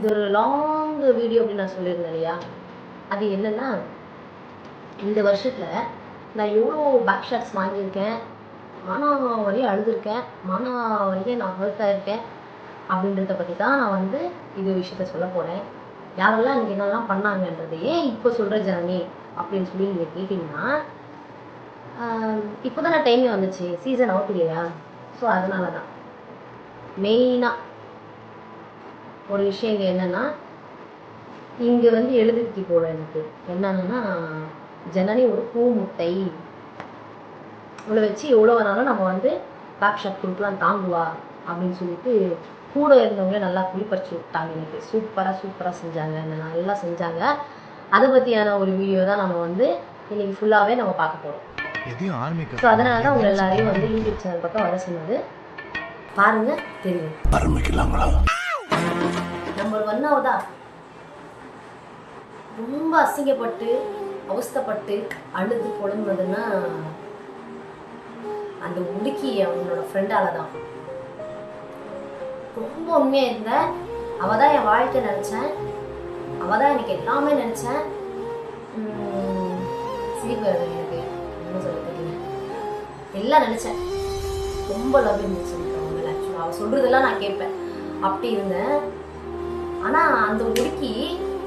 இது ஒரு long video அப்படின்னு நான் சொல்லியிருந்தேன் இல்லையா? அது என்னென்னா இந்த வருஷத்தில் நான் எவ்வளோ பேக் ஷாட்ஸ் வாங்கியிருக்கேன் மானா வரையும் அழுதுருக்கேன் மானா வரையும் நான் ஹர்ட் இருக்கேன் அப்படின்றத பற்றி தான் நான் வந்து இது விஷயத்த சொல்ல போகிறேன் யாரெல்லாம் எனக்கு என்னெல்லாம் பண்ணாங்கன்றது ஏன் இப்போ சொல்கிற ஜர்னி அப்படின்னு சொல்லி நீங்கள் கேட்டிங்கன்னா இப்போ தானே டைமே வந்துச்சு சீசன் அவுட் இல்லையா? ஸோ அதனால தான் மெயினாக ஒரு விஷயம் இங்கே என்னென்னா இங்கே வந்து எழுதிருக்கு போல எனக்கு. என்னன்னா ஜனனி ஒரு பூ முட்டை இவ்வளோ வச்சு எவ்வளோ வேணாலும் நம்ம வந்து பேக் ஷாட் கொடுக்கலாம் தாங்குவா அப்படின்னு சொல்லிட்டு கூட இருந்தவங்களே நல்லா குளிப்பறிச்சு விட்டாங்க எனக்கு. சூப்பராக சூப்பராக செஞ்சாங்க. நல்லா செஞ்சாங்க. அதை பற்றியான ஒரு வீடியோ தான் நம்ம வந்து இன்னைக்கு ஃபுல்லாகவே நம்ம பார்க்க போகிறோம் ஸோ அதனால தான் உங்களை எல்லாரையும் வந்து யூடியூப் சேனல் பக்கம் வர சொன்னது. பாருங்க தெரியும். நம்பர் ஒன்னாவதா ரொம்ப அசிங்கப்பட்டு அவஸ்தைப்பட்டு அழுது புலம்புனதுன்னா அந்த உடுக்கி அவங்களோட ஃப்ரெண்டால தான் ரொம்ப உண்மையா இருந்தேன் அவ தான் என் வாழ்க்கை நினைச்சேன் அவ தான் எனக்கு எல்லாமே நினைச்சேன் சிரிப்பு எனக்கு. என்ன சொல்ல தெரியல. எல்லாம் நினைச்சேன் ரொம்ப லவ் இருந்துச்சு எனக்கு அவங்க ஆக்சுவலாக அவள் சொல்றதெல்லாம் நான் கேட்பேன். அப்படி இருந்தேன். ஆனா அந்த முடுக்கி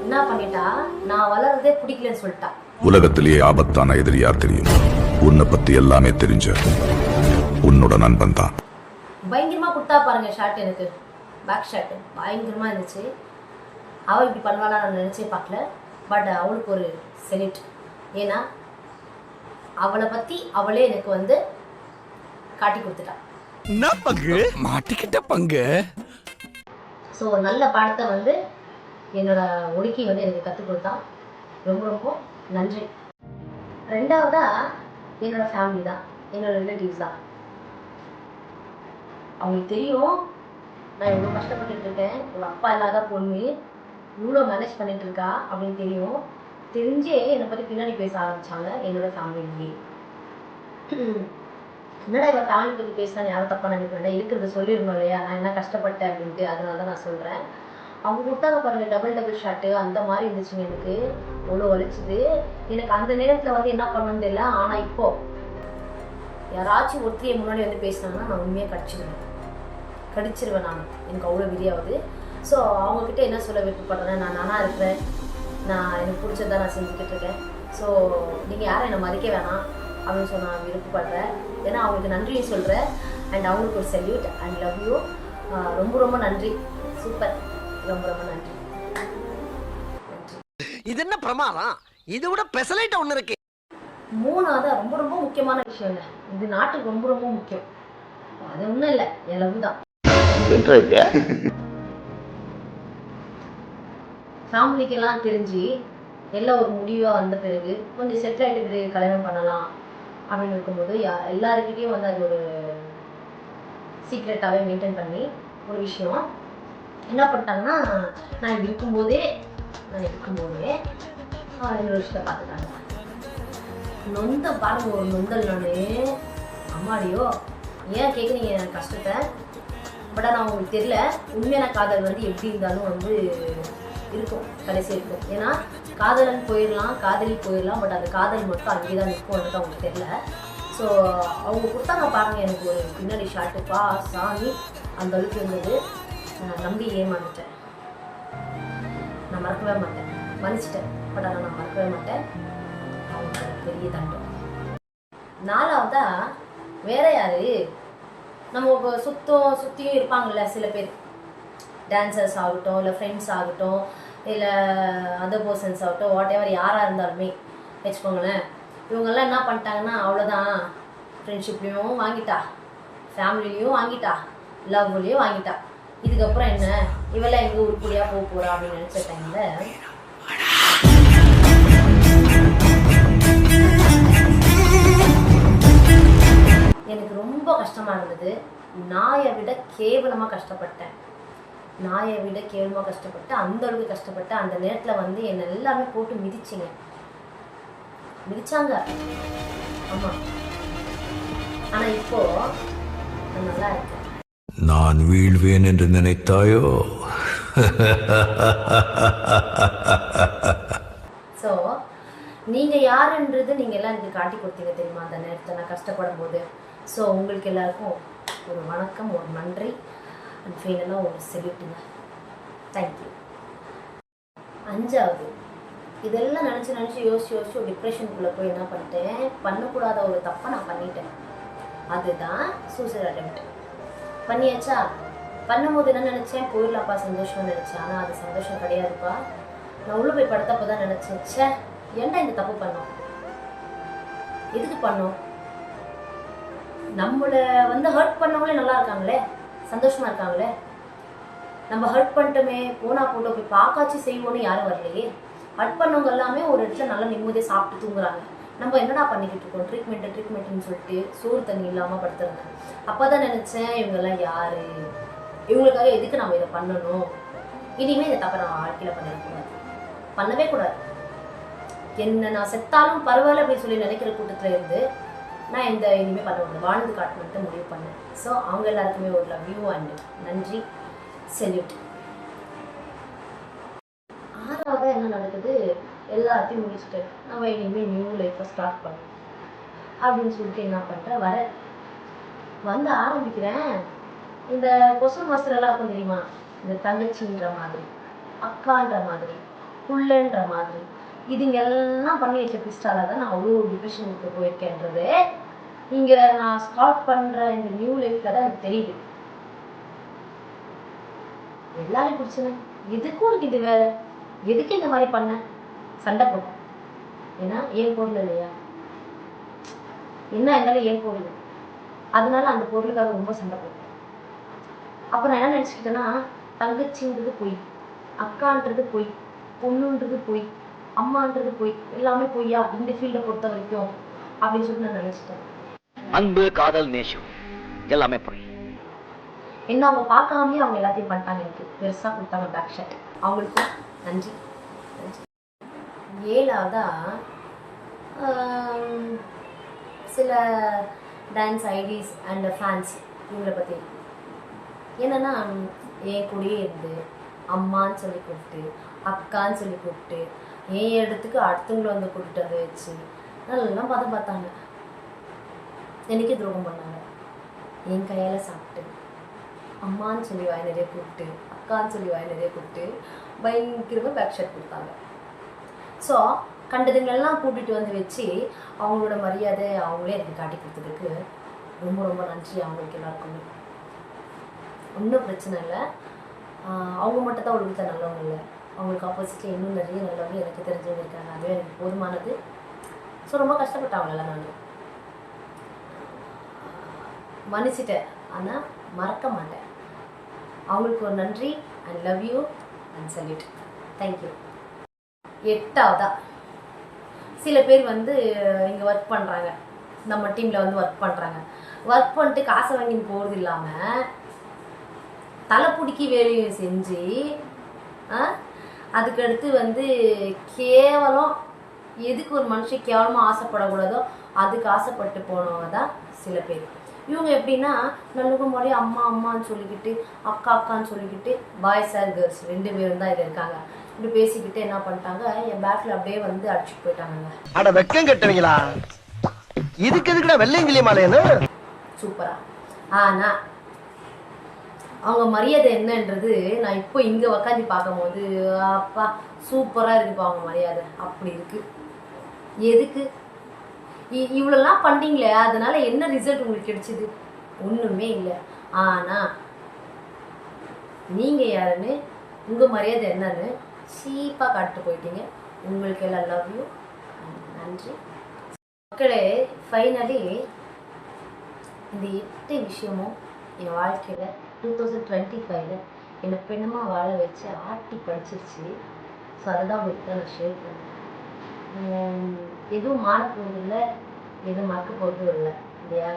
என்ன பண்ணிட்டா? நான் வளர்றதே பிடிக்கலன்னு சொல்லிட்டா. உலகத்திலேயே ஆபத்தான எதிரி யார் தெரியும்? உன்னை பத்தி எல்லாமே தெரிஞ்ச உன்னோட நண்பன் தான். பயங்கரமா கொடுத்தா பாருங்க ஷார்ட் எனக்கு. பேக் ஷாட் பயங்கரமா இருந்துச்சு. அவள் இப்படி பண்ணுவாளா நான் நினைச்சே பார்க்கல. பட் அவளுக்கு ஒரு செலிட் ஏன்னா அவளை பத்தி அவளே எனக்கு வந்து காட்டி கொடுத்துட்டா. என்ன பங்கு? மாட்டிக்கிட்ட பங்கு? ஸோ நல்ல பாடத்தை வந்து என்னோட ஒடுக்கி வந்து எனக்கு கற்றுக் கொடுத்தான் ரொம்ப ரொம்ப நன்றி. ரெண்டாவதாக என்னோடய ஃபேமிலி தான். என்னோடய ரிலேட்டிவ்ஸ் தான். அவங்களுக்கு தெரியும் நான் இவ்வளோ கஷ்டப்பட்டுட்டு இருக்கேன். எங்கள் அப்பா இல்லாத பொண்ணு இவ்வளோ மேனேஜ் பண்ணிட்டு இருக்கா அப்படின்னு தெரியும். தெரிஞ்சே என்னை பற்றி பின்னாடி பேச ஆரம்பித்தாங்க என்னோடய ஃபேமிலி என்னடா இவன் ஃபேமிலி பற்றி பேசினா யாரும் தப்பா நினைக்கிறேன் இருக்கிறத சொல்லிடணும் இல்லையா? நான் என்ன கஷ்டப்பட்டேன் அப்படின்ட்டு அதனால தான் நான் சொல்கிறேன் அவங்க கொடுத்தாங்க பாருங்க டபுள் டபுள் ஷாட்டு அந்த மாதிரி இருந்துச்சுங்க எனக்கு. அவ்வளோ வலிச்சுது. எனக்கு அந்த நேரத்தில் வந்து என்ன பண்ணணும்னு தெரியல. ஆனால் இப்போ யாராச்சும் ஒருத்தரையை முன்னாடி வந்து பேசினாங்கன்னா நான் உண்மையாக கடிச்சிடுவேன் கடிச்சிருவேன் நான். எனக்கு அவ்வளோ விரியாவது ஸோ அவங்கக்கிட்ட என்ன சொல்ல விருப்பப்படுறேன் நான் நானாக இருக்கிறேன். நான் எனக்கு பிடிச்சதான் நான் செஞ்சுக்கிட்டு இருக்கேன். ஸோ நீங்கள் யாரும் என்னை மதிக்க வேணாம். அப்படின்னு சொன்ன நான் விருப்பப்படுறேன் ஏன்னா அவங்களுக்கு நன்றி சொல்கிறேன் அண்ட் அவங்களுக்கு ஒரு செல்யூட் அண்ட் லவ் யூ ரொம்ப ரொம்ப நன்றி. சூப்பர் ரொம்ப ரொம்ப நன்றி. இது என்ன பிரமாதம்? இது விட பெசலைட் ஒண்ணு இருக்கு. மூணாவது ரொம்ப ரொம்ப முக்கியமான விஷயங்க. இது நாட்டுக்கு ரொம்ப ரொம்ப முக்கியம். அது ஒன்றும் இல்லை. என் லவ் தான். ஃபேமிலிக்கெல்லாம் தெரிஞ்சு எல்லாம் ஒரு முடிவாக வந்த பிறகு கொஞ்சம் செட்டில் ஆகிட்டு பிறகு கல்யாணம் பண்ணலாம். அப்படின்னு இருக்கும்போது யா- எல்லாருக்கிட்டையும் வந்து அது ஒரு சீக்ரெட்டாகவே மெயின்டைன் பண்ணி ஒரு விஷயம். என்ன பண்ணிட்டாங்கன்னா நான் இப்படி இருக்கும்போதே நான் இருக்கும்போதே இன்னொரு விஷயத்தை பார்த்துட்டாங்க. நொந்த பாருங்க ஒரு நொந்தல் நான். அம்மாடியோ ஏன் கேட்குறீங்க என் கஷ்டத்தை? பட் ஆனால் உங்களுக்கு தெரியல. உண்மையான காதல் வந்து எப்படி இருந்தாலும் வந்து இருக்கும். கடைசி இருக்கும் ஏன்னா காதலன் போயிடலாம் காதலி போயிடலாம் பட் அந்த காதல் மட்டும் அங்கே தான் நிற்கும்ன்றது அவங்களுக்கு தெரியல. ஸோ அவங்க கொடுத்தாங்க பாருங்க எனக்கு ஒரு பின்னாடி ஷாட்டுப்பா சாமி அந்த அளவுக்கு இருந்தது. நான் நம்பி ஏமாந்துட்டேன். நான் மறக்கவே மாட்டேன். மன்னிச்சிட்டேன். பட் ஆனால் நான் மறக்கவே மாட்டேன். அவங்க பெரிய தண்டம் நாலாவதா வேற யாரு? நம்ம இப்போ சுத்தம் சுற்றியும் இருப்பாங்கல்ல சில பேர். டான்சர்ஸ் ஆகட்டும் இல்லை ஃப்ரெண்ட்ஸ் ஆகட்டும் இல்லை அதர் பர்சன்ஸ் ஆகட்டும் வாட் எவர் யாராக இருந்தாலுமே வச்சுக்கோங்களேன். இவங்கெல்லாம் என்ன பண்ணிட்டாங்கன்னா அவ்வளோதான் ஃப்ரெண்ட்ஷிப்லேயும் வாங்கிட்டா. ஃபேமிலிலையும் வாங்கிட்டா. லவ்லேயும் வாங்கிட்டா. இதுக்கப்புறம் என்ன? இவெல்லாம் எங்கே உருப்படியாக போக போகிறா அப்படின்னு நினச்ச டைமில் எனக்கு ரொம்ப கஷ்டமாக இருந்தது. நாயை விட கேவலமாக கஷ்டப்பட்டேன். நாயை விட கேவலமா கஷ்டப்பட்டு அந்த அளவுக்கு கஷ்டப்பட்டு அந்த நேரத்துல வந்து என்னை எல்லாமே போட்டு மிதிச்சிங்க. மிதிச்சாங்க. ஆமா. ஆனா இப்போ நல்லா இருக்கேன். நான் வீழ்வேன் என்று நினைத்தாயோ? ஸோ நீங்கள் யாருன்றது நீங்கள் எல்லாம் எனக்கு காட்டி கொடுத்தீங்க தெரியுமா? அந்த நேரத்தில் நான் கஷ்டப்படும் போது ஸோ உங்களுக்கு எல்லாருக்கும் ஒரு வணக்கம் ஒரு நன்றி. அண்ட் ஃபைனலாக ஒரு செல்யூட்டுங்க தேங்க்யூ அஞ்சாவது. இதெல்லாம் நினச்சி நினச்சி யோசிச்சு யோசிச்சு ஒரு டிப்ரெஷனுக்குள்ளே போய் என்ன பண்ணிட்டேன்? பண்ணக்கூடாத ஒரு தப்பை நான் பண்ணிட்டேன். அதுதான் சூசைட் அட்டெம்ப்ட் பண்ணியாச்சா? பண்ணும்போது என்ன நினச்சேன்? போயிடலாப்பா சந்தோஷம்னு நினச்சேன். ஆனால் அது சந்தோஷம் கிடையாதுப்பா. நான் உள்ளே போய் படுத்தப்போ தான் நினச்சேன். சே ஏன்டா இந்த தப்பு பண்ணோம்? எதுக்கு பண்ணோம்? நம்மளை வந்து ஹர்ட் பண்ணவங்களே நல்லா இருக்காங்களே? சந்தோஷமா இருக்காங்களே? நம்ம ஹர்ட் பண்ணிட்டோமே போனா போட்டோம் போய் பார்க்காச்சு செய்வோன்னு யாரும் வரலையே. ஹர்ட் பண்ணவங்க எல்லாமே ஒரு இடத்துல நல்லா நிம்மதியாக சாப்பிட்டு தூங்குறாங்க. நம்ம என்னடா பண்ணிக்கிட்டு இருக்கோம்? ட்ரீட்மெண்ட் ட்ரீட்மெண்ட்னு சொல்லிட்டு சோறு தண்ணி இல்லாமல் படுத்துருந்தேன் அப்போ தான் நினச்சேன் இவங்கெல்லாம் யாரு? இவங்களுக்காக எதுக்கு நம்ம இதை பண்ணணும்? இனிமேல் இதை தப்பை நம்ம வாழ்க்கையில் பண்ணிடக்கூடாது பண்ணவே கூடாது. என்ன நான் செத்தாலும் பரவாயில்ல அப்படின்னு சொல்லி நினைக்கிற கூட்டத்தில் இருந்து நான் இந்த இனிமேல் பண்ண வாழ்ந்து காட்டணுன்ட்டு முடிவு பண்ணேன். ஸோ அவங்க எல்லாருக்குமே ஒரு லவ் யூ அண்ட் நன்றி. செல்யூட் ஆறாவது என்ன நடக்குது? எல்லாத்தையும் முடிச்சுட்டு நம்ம இனிமேல் நியூ லைஃப்பை ஸ்டார்ட் பண்ணோம் அப்படின்னு சொல்லிட்டு என்ன பண்ணுறேன் வர வந்து ஆரம்பிக்கிறேன். இந்த கொசு மாஸ்டர்லாம் இருக்கும் தெரியுமா? இந்த தங்கச்சின்ற மாதிரி அக்கான்ற மாதிரி புள்ளன்ற மாதிரி. இதுங்க எல்லாம் பண்ணி வச்ச பிஸ்டால தான் நான் அவ்வளோ டிப்ரெஷனுக்கு போயிருக்கேன்றது. இங்கே நான் ஸ்டார்ட் பண்ணுற இந்த நியூ லைஃப்பில் தான் எனக்கு தெரியுது. எல்லாரும் பிரச்சனை எதுக்கும் உனக்கு இது வேற? எதுக்கு இந்த மாதிரி பண்ண? சண்டை போட்டேன் ஏன்னா ஏன் பொருள் இல்லையா? என்ன இருந்தாலும் ஏன் பொருள் அதனால அந்த பொருளுக்காக ரொம்ப சண்டை போட்டேன் அப்ப நான் என்ன நினச்சிக்கிட்டேன்னா தங்கச்சின்றது பொய் அக்கான்றது பொய் பொண்ணுன்றது பொய். அம்மான்றது பொய் எல்லாமே பொய்யா? இந்த ஃபீல்டை பொறுத்த வரைக்கும் அப்படின்னு சொல்லிட்டு நான் நினச்சிட்டேன். அன்பு காதல் நேசம் எல்லாமே பொய். என்ன அவங்க பார்க்காமலே அவங்க எல்லாத்தையும் பண்ணிட்டாங்க எனக்கு. பெருசா கொடுத்தாங்க பேக் ஷாட் அவங்களுக்கும் நன்றி. ஏழாவதா சில டான்ஸ் ஐடிஸ் அண்ட் ஃபேன்ஸ் இவங்களை பற்றி என்னன்னா என் கூடயே இருந்து அம்மான்னு சொல்லி கூப்பிட்டு அக்கான்னு சொல்லி கூப்பிட்டு என் இடத்துக்கு அடுத்தவங்களை வந்து கூப்பிட்டு வந்து வச்சு. நல்லா பதம் பார்த்தாங்க. எனக்கே துரோகம் பண்ணாங்க. என் கையால் சாப்பிட்டு. அம்மான்னு சொல்லி வாய் நிறைய கூப்பிட்டு அக்கான்னு சொல்லி வாய் நிறைய கூப்பிட்டு பயங்கரமாக பேக் ஷாட் கொடுத்தாங்க. ஸோ கண்டதுங்களெல்லாம் கூட்டிகிட்டு வந்து வச்சு அவங்களோட மரியாதை அவங்களே எனக்கு காட்டி கொடுத்ததுக்கு ரொம்ப ரொம்ப நன்றி அவங்களுக்கு எல்லாருக்குமே. ஒன்றும் பிரச்சனை இல்லை. அவங்க மட்டும் தான் ஒழுங்கத்தை நல்லவங்க இல்லை. அவங்களுக்கு ஆப்போசிட்டில் இன்னும் நிறைய நல்லவங்க எனக்கு தெரிஞ்சவங்க இருக்காங்க. அதுவே எனக்கு போதுமானது. ஸோ ரொம்ப கஷ்டப்பட்டாங்கல்ல நான் மன்னிச்சிட்டேன். ஆனால் மறக்க மாட்டேன். அவங்களுக்கு ஒரு நன்றி. And love you and salute thank you எட்டாவதா? சில பேர் வந்து இங்கே ஒர்க் பண்ணுறாங்க நம்ம டீமில் வந்து ஒர்க் பண்ணுறாங்க ஒர்க் பண்ணிட்டு காசை வாங்கின்னு போகிறது இல்லாமல் தலைப்புடிக்கி வேலையும் செஞ்சு ஆ, அதுக்கடுத்து வந்து கேவலம் எதுக்கு ஒரு மனுஷன் கேவலமாக ஆசைப்படக்கூடாதோ அதுக்கு ஆசைப்பட்டு போனவங்க தான் சில பேர். இவங்க எப்படின்னா நல்லவங்க மாதிரி அம்மா அம்மான்னு சொல்லிக்கிட்டு அக்கா அக்கான்னு சொல்லிக்கிட்டு பாய்ஸ் ஆர் கேர்ள்ஸ் ரெண்டு பேரும் தான் இது இருக்காங்க. இப்படி பேசிக்கிட்டு என்ன பண்ணிட்டாங்க என் பேக்கில் அப்படியே வந்து அடிச்சுட்டு போயிட்டாங்க அட வெக்கம் கட்டுவீங்களா? இதுக்கு எதுக்குடா வெள்ளையங்கிலி மாலையன்னு சூப்பரா ஆனா அவங்க மரியாதை என்னன்றது நான் இப்போ இங்கே உக்காந்து பார்க்கும்போது அப்பா சூப்பராக இருக்குப்பா அவங்க மரியாதை. அப்படி இருக்கு. எதுக்கு? இ- இவ்வளோலாம் பண்ணீங்களே அதனால என்ன ரிசல்ட் உங்களுக்கு கிடைச்சிது? ஒன்றுமே இல்லை. ஆனா நீங்கள் யாருன்னு உங்கள் மரியாதை என்னன்னு சீப்பாக காட்டு போயிட்டீங்க. உங்களுக்கு எல்லாம் லவ் யூ நன்றி. மக்களே ஃபைனலி இந்த எட்டு விஷயமும் என் வாழ்க்கையில் டூ தௌசண்ட் டுவெண்ட்டி ஃபைவ்ல என்னை பெண்ணமாக வாழ வச்சு ஆட்டி படிச்சிருச்சு. ஸோ அதுதான் உங்களுக்கு நான் ஷேர் பண்ணேன். எதுவும் மாற போகிறது இல்லை. எதுவும் மறக்க போகிறதும் இல்லை. இல்லையா?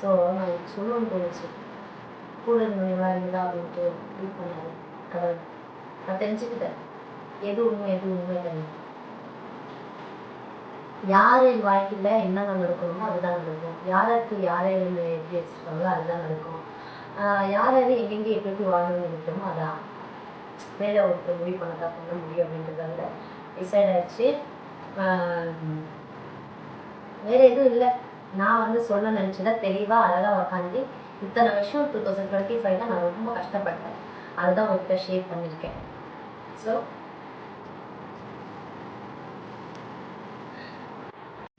ஸோ நான் சொல்லணும்னு தோணுச்சு. கூட இருந்தவங்களா இருந்தா அப்படின்ட்டு இது பண்ணாரு. கடவுள் நான் தெரிஞ்சுக்கிட்டேன். எது உண்மை எது உண்மை இல்லை யார் வாழ்க்கையில் என்ன நடக்கணுமோ அதுதான் நடக்கும். யாருக்கு யாரை எப்படி வச்சுருக்காங்களோ அதுதான் நடக்கும். யார் யார் எங்கெங்கே எப்படி எப்படி வாழணும்னு நினைக்கிறோமோ அதான். மேலே ஒருத்தர் முடிவு பண்ணதா பண்ண முடியும் அப்படின்றதால டிசைட் ஆயிடுச்சு. வேற எதுவும் இல்லை. நான் வந்து சொல்ல நினச்சதை தெளிவாக அழகாக உட்காந்து இத்தனை வருஷம் டூ தௌசண்ட் டுவெண்ட்டி ஃபைவ்ல நான் ரொம்ப கஷ்டப்பட்டேன். அதுதான் உங்கள்கிட்ட ஷேர் பண்ணியிருக்கேன். ஸோ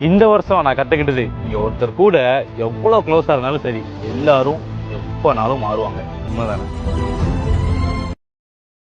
இந்த வருஷம் நான் கற்றுக்கிட்டது ஒருத்தர் கூட எவ்வளோ க்ளோஸாக இருந்தாலும் சரி எல்லாரும் எப்போனாலும் மாறுவாங்க. உண்மைதானே?